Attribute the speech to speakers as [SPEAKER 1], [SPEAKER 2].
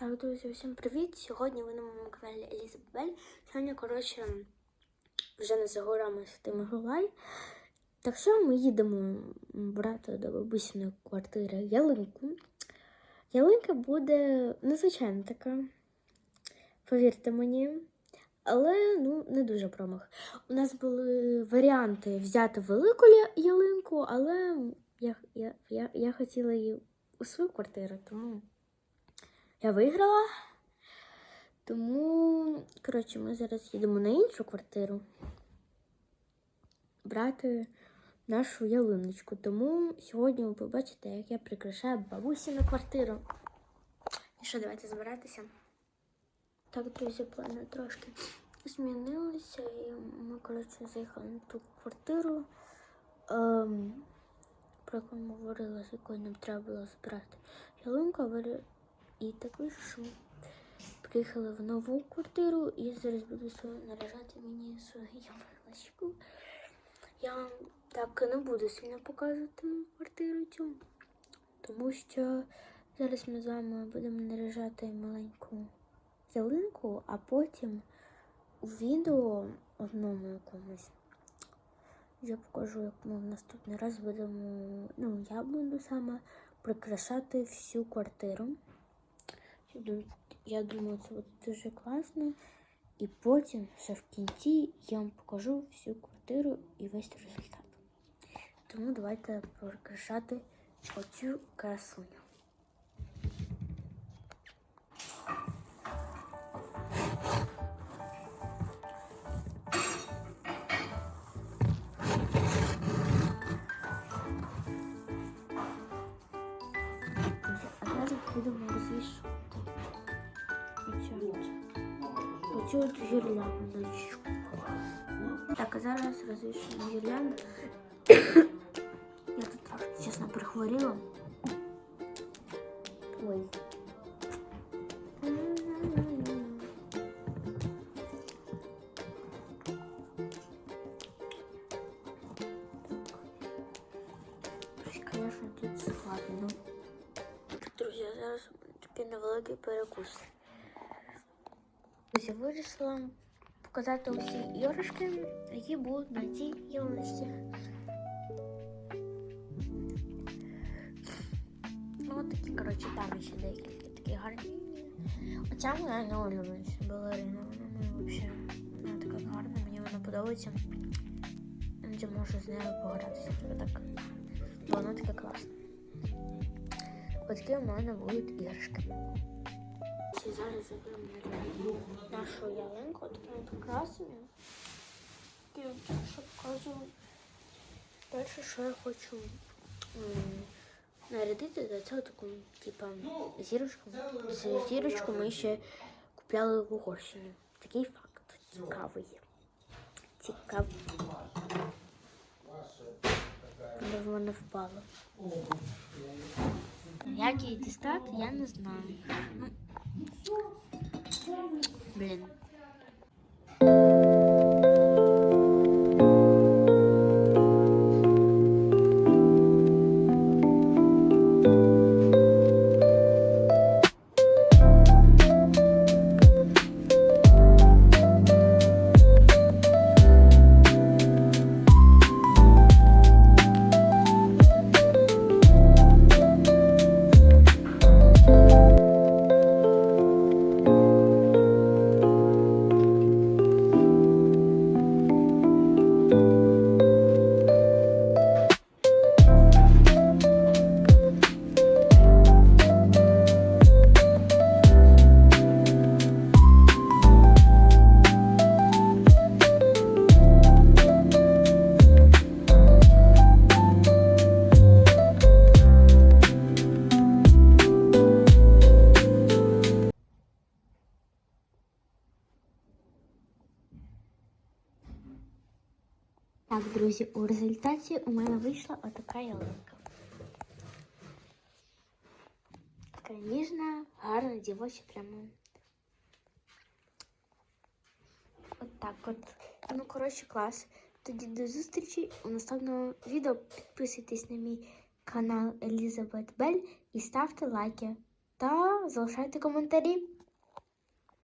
[SPEAKER 1] Так, друзі, всім привіт! Сьогодні ви на моєму каналі Еліза Бель. Сьогодні, коротше, вже не за горами Святий Миколай. Так що ми їдемо брати до бабусіної квартири ялинку. Ялинка буде незвичайна така, повірте мені. Але ну, не дуже промах. У нас були варіанти взяти велику ялинку, але я, я, я, я хотіла її у свою квартиру, тому я виграла. Тому, коротше, ми зараз їдемо на іншу квартиру брати нашу ялиночку. Тому сьогодні ви побачите, як я прикрашаю бабусіну квартиру. І що, давайте збиратися. Так, друзі, плани трошки змінилися, і ми, коротше, заїхали на ту квартиру, ем, про яку ми говорили, з якою нам треба було збирати ялинку. І так вийшло, що приїхали в нову квартиру і зараз буду свою наряжати мені свою ялиночку. Я так не буду сильно показувати квартиру цю, тому що зараз ми з вами будемо наряжати маленьку ялинку, а потім у відео одному якомусь я покажу, як ми в наступний раз будемо, ну, я буду саме прикрашати всю квартиру. Я думаю, це буде дуже класно. І потім, ще в кінці, я вам покажу всю квартиру і весь результат. Тому давайте прикрашати оцю красуню. от- оцю от гірляндочку. Так, а зараз розвішуємо гірлянду. Я тут трохи, чесно, прихворіла. Ой. Звісно, тут складно. Друзі, а зараз у мене такий невеликий перекус. Друзі, вирішила показати усі іграшки, які будуть на цій ялинці. Ну, такі, коротше, там ще декілька такі гарні. Оця моя не найулюбленіша балерина. Вона взагалі вона така гарна, мені вона подобається. Іноді можу з нею погратися. Так. Бо вона така класна. Ось такі у мене будуть іграшки. Зараз заберемо нашу ялинку, от красну. І що покажу. Перше, що я хочу нарядити до цього таку, типа, зірочку. Цю зірочку ми ще купляли в Угорщині. Такий факт цікавий. Цікавий. Воно в мене впало. Як її дістати, я не знаю. Ну, Так, друзі, у результаті у мене вийшла отака ялинка. Така ніжна, гарна, дівоча прямо. От так от. Ну, коротше, клас. Тоді до зустрічі у наступному відео. Підписуйтесь на мій канал Елізабет Бель і ставте лайки. та залишайте коментарі.